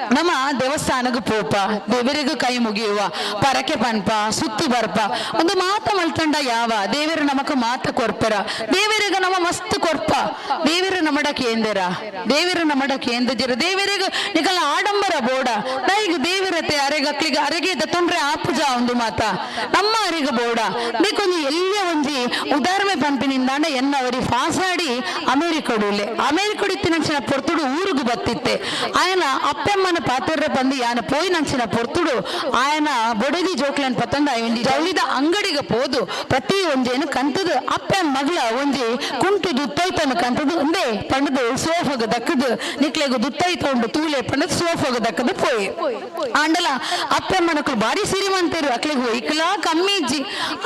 ನಮ್ಮ ದೇವಸ್ಥಾನಕ್ಕೆ ಪೋಪ, ದೇವರಿಗೂ ಕೈ ಮುಗಿಯುವ, ಪರಕೆ ಪನ್ಪ, ಸುತ್ತಿ ಬರ್ಪ. ಒಂದು ಮಾತ ಮಲ್ತಂಡ ಯಾವ? ದೇವರು ನಮಕ ಮಾತ ಕೊರ್ಪರ. ದೇವರಿಗ ನಮ್ಮ ಮಸ್ತ್ ಕೊರ್ಪ. ದೇವರು ನಮಡ ಕೇಂದ್ರ. ದೇವರು ನಮಡ ಕೇಂದ್ರ ದೇವರಿಗ ನಿಕಲ ಆಡಂಬರ ಬೋಡ. ದೈಗ ದೇವಿರತೆ ಅರೆಗಕ್ಲಿಗೆ ಅರೆಗೆ ತೊಂದ್ರೆ ಆಪುಜ ಒಂದು ಮಾತ. ನಮ್ಮ ಅರಿಗ ಬೋಡ. ಬೇಕೊಂದು ಎಲ್ಲ ಒಂಜಿ ಉದಾರಮೆ ಎನ್ನ ಎನ್ನವರಿ. ಫಾಸಾಡಿ ಅಮೇರಿಕೊಡುಲೆ. ಅಮೇರಿಕೊಡಿತ್ತಿನ ಪೊರ್ತುಡು ಊರುಗು ಬತ್ತಿತ್ತೆ. ಆಯನ ಅಪ್ಪೆಮ್ಮ ಪಾತ್ರ ಬಂದು ಯಾನ ಪೋಯಿ ನಂಚಿನ ಪೊರ್ತುಡು ఆయన ಬೊಡದಿ ಜೋಕ್ಲನ್ ಪತ್ತಂದ ಒಂಜಿ ಜೌಳಿದ ಅಂಗಡಿಗೆ ಪೋದು ಪ್ರತಿ ಒಂಜೇನು ಕಂತದು ಅಪ್ಪನ ಮಗಳ ಒಂಜಿ ಕುಂಟು ದುತ್ತೈತನ ಕಂತದು ಒಂದೇ ಪಂಡದು ಸೋಫಗ ದಕ್ಕದು ನಿಕ್ಲೆಗು ದುತ್ತೈತ ಉಂಡು ತೂಲೆ ಪಂಡದು ಸೋಫಗ ದಕ್ಕದು ಪೋಯಿ ಆಂಡಲ ಅಪ್ಪಮ್ಮನಕು ಬಾರಿ ಸಿರಿಮಂತರು ಅಕ್ಲೆಗು ಇಕ್ಲ ಕಮ್ಮಿ ಇಜ್ಜಿ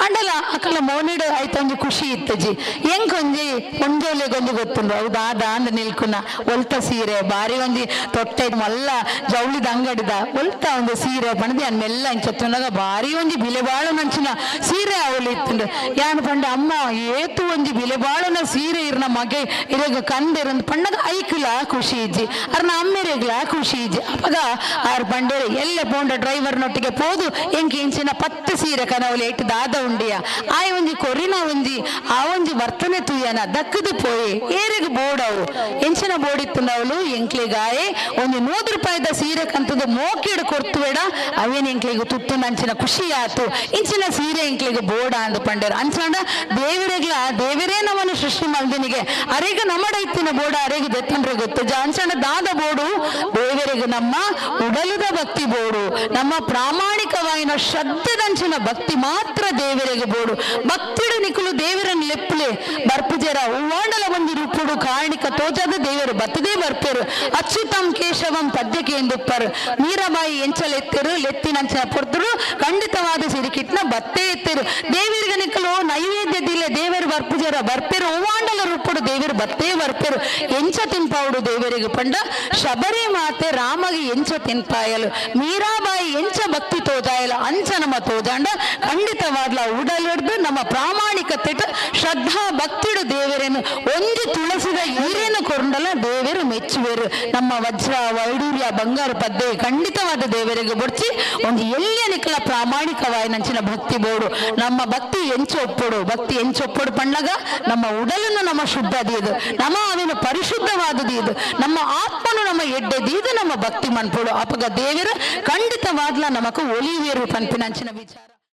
ಆಂಡಲ ಅಕ್ಕಲ ಮೋನಿಡು ಆಯ್ತು ಒಂಜಿ ಖುಷಿ ಇತ್ತಜಿ ಹೆಂಗ್ ಒಂಜಿ ಒಂಜೋಲೆ ಗೊಂಜಿ ಗೊತ್ತುಂಡು ಹೌದಾ ದಾಂದ ನಿಲ್ಕುನ ಒಲ್ತ ಸೀರೆ ಬಾರಿ ಒಂಜಿ ತೊಟ್ಟೆ ಮಲ್ಲ ಜೌಳಿದ ಅಂಗಡಿದ ಒಲ್ತ ಒಂದು ಸೀರೆ ಪಣದಿ ಅನ್ನೆಲ್ಲ ಇಂಚತ್ತುನಾಗ ಬಾರಿ ಒಂಜಿ ಬಿಲೆ ಬಾಳು ನಂಚಿನ ಸೀರೆ ಅವಳು ಇತ್ತುಂಡು ಯಾನ್ ಪಂಡ, ಅಮ್ಮ, ಏತು ಒಂಜಿ ಬಿಲೆ ಬಾಳುನ ಸೀರೆ ಇರ್ನ ಮಗೆ, ಇರಗ ಕಂದಿರಂದ್ ಪಂಡಗ ಐಕ್ಲ ಖುಷಿ ಇಜ್ಜಿ. ಅರ್ನ ಅಮ್ಮೆರೆಗ್ಲ ಖುಷಿ ಇಜ್ಜಿ. ಅಪಗ ಆರ್ ಪಂಡೇರು ಎಲ್ಲ ಪೋಂಡ ಡ್ರೈವರ್ನೊಟ್ಟಿಗೆ ಪೋದು, ಎಂಕಿ ಇಂಚಿನ ಪತ್ತು ಸೀರೆ ಕನವಲಿ ಇಟ್ಟು ದಾದ ಉಂಡಿಯ. ಆಯ್ ಒಂಜಿ ಕೊರಿನ ಒಂಜಿ, ಆ ಒಂಜಿ ವರ್ತನೆ ತುಯ್ಯನ ದಕ್ಕದು ಪೋಯಿ, ಏರಿಗ ಬೋಡವು. ಎಂಚಿನ ಬೋಡಿತ್ತುಂಡವಳು ಎಂಕ್ಲಿಗಾಯೆ ಒಂದು ನೂರು ರೂಪಾಯಿದ ಸೀರೆ ಕಂತದ್ದು ಮೋಕಿಡು ಕೊರ್ತುವೇಡ ಅವೇನು ಎಂಕ್ಲಿಗೆ ತುತ್ತು ನಂಚಿನ ಖುಷಿ ಆತು ಇಂಚಿನ ಸೀರೆ ಎಂಕ್ಲಿಗೆ ಬೋಡ ಅಂದು ಪಂಡೇರು ಅಂಚಂಡ ದೇವರಿಗ್ಲ, ದೇವರೇ ನಮ್ಮನ್ನು ಸೃಷ್ಟಿ ಮಲ್ದಿನಿಗೆ ಅರೆಗ ನಮ್ಮಡ ಇತ್ತಿನ ಬೋಡ, ಅರೆಗ ದೆತ್ತಂದ್ರೆ ಗೊತ್ತು. ಜಾನ್ಸಂಡ ದಾದ ಬೋಡು. ದೇವರಿಗೆ ನಮ್ಮ ಉಡಲದ ಭಕ್ತಿ ಬೋಡು. ನಮ್ಮ ಪ್ರಾಮಾಣಿಕವಾಯಿನ ಶ್ರದ್ಧದಂಚಿನ ಭಕ್ತಿ ಮಾತ್ರ ದೇವರಿಗೆ ಬೋಡು. ಭಕ್ತಿಡು ನಿಕುಲು ದೇವರ ಲೆಪ್ಪಲೆ ಬರ್ಪುಜರ ಉವಾಂಡಲ ಒಂದು ರೂಪುಡು ಕಾರಣಿಕ ತೋಜದ ದೇವರು ಬತ್ತದೇ ಬರ್ಪರು. ಅಚ್ಯುತಂ ಕೇಶವಂ ಪದ್ಯಕ್ಕೆ ಮೀರಾಬಾಯಿ ಎಂಚಲೆತ್ತರು ಲೆತ್ತಿನಂಚ ಪೊರ್ತರು ಖಂಡಿತವಾದ ಸಿರಿಕಿಟ್ನ ಬತ್ತೇ ಎತ್ತರು. ನಿಕ್ಕಲು ನೈವೇದ್ಯ ದಿಲೆ ದೇವರು ಬರ್ಪುಜರ ಬರ್ಪೆರು ಹೂವಾಂಡಲ ರೂಪುಡು ದೇವರು ಬತ್ತೇ ಬರ್ಪರು. ಎಂಚ ತಿನ್ಪಾವುಡು ದೇವರಿಗೆ ಪಂಡ ಶಬರಿ ಮಾತೆ ರಾಮಗೆ ಎಂಚ ತಿನ್ಪಾಯಲು ಮೀರಾಬಾಯಿ ಎಂಚ ಭಕ್ತಿ ತೋಜಾಯಲು, ಅಂಚ ನಮ್ಮ ತೋಜಾಂಡ ಪ್ರಾಮಾಣಿಕತೆ ಶ್ರದ್ಧಾ ಭಕ್ತಿಡು ದೇವರೇನು, ಒಂದು ತುಳಸಿದ ಈರೇನು ಕೊಂಡಲ ದೇವರು ಮೆಚ್ಚುವರು. ನಮ್ಮ ವಜ್ರ, ವೈಡೂರ್ಯ, ಬಂಗಾರ ಪದ್ದೆ ಖಂಡಿತವಾದ ದೇವರಿಗೆ ಬೊಡ್ಚಿ, ಒಂದು ಎಲ್ಲಿಯ ಪ್ರಾಮಾಣಿಕವಾಯಿ ನಂಚಿನ ಭಕ್ತಿ ಬೋಡು. ನಮ್ಮ ಭಕ್ತಿ ಎಂಚು ಒಪ್ಪುಡು ಭಕ್ತಿ ಎಂಚು ಒಪ್ಪುಡು ಪಣ್ಣಗ ನಮ್ಮ ಉಡಲನ್ನು ನಮ್ಮ ಶುದ್ಧ ದೀದು ನಮ್ಮ ಅವಿನ ಪರಿಶುದ್ಧವಾದ ಇದು ನಮ್ಮ ಆತ್ಮನು ನಮ್ಮ ಎಡ್ಡೆದೀದು, ನಮ್ಮ ಭಕ್ತಿ ಮನ್ಪುಡು ಅಪಗ ದೇವರು ಖಂಡಿತವಾದ್ಲ ನಮಕು ಒಲಿವೇರು ಪಂಪಿನಂಚಿನ ವಿಚಾರ.